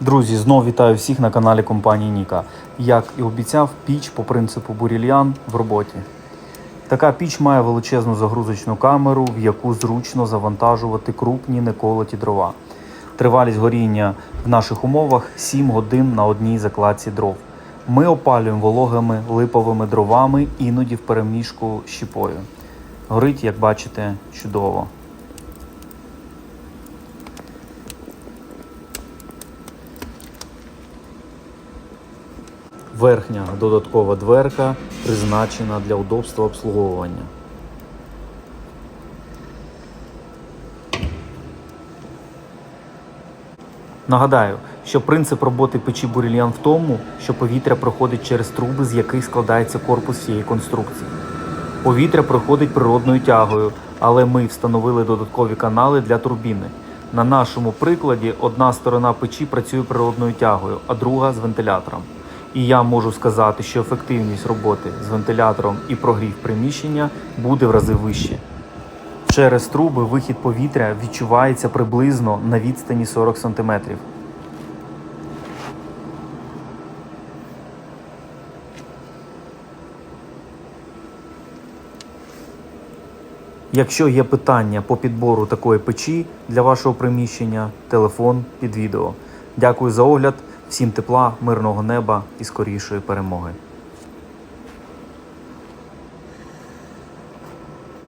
Друзі, знову вітаю всіх на каналі компанії Ніка. Як і обіцяв, піч по принципу бурільян в роботі. Така піч має величезну загрузочну камеру, в яку зручно завантажувати крупні неколоті дрова. Тривалість горіння в наших умовах 7 годин на одній закладці дров. Ми опалюємо вологими липовими дровами, іноді в переміжку щіпою. Горить, як бачите, чудово. Верхня додаткова дверка призначена для удобства обслуговування. Нагадаю, що принцип роботи печі бурільян в тому, що повітря проходить через труби, з яких складається корпус цієї конструкції. Повітря проходить природною тягою, але ми встановили додаткові канали для турбіни. На нашому прикладі одна сторона печі працює природною тягою, а друга з вентилятором. І я можу сказати, що ефективність роботи з вентилятором і прогрів приміщення буде в рази вище. Через труби вихід повітря відчувається приблизно на відстані 40 см. Якщо є питання по підбору такої печі для вашого приміщення, телефон під відео. Дякую за огляд, всім тепла, мирного неба і скорішої перемоги.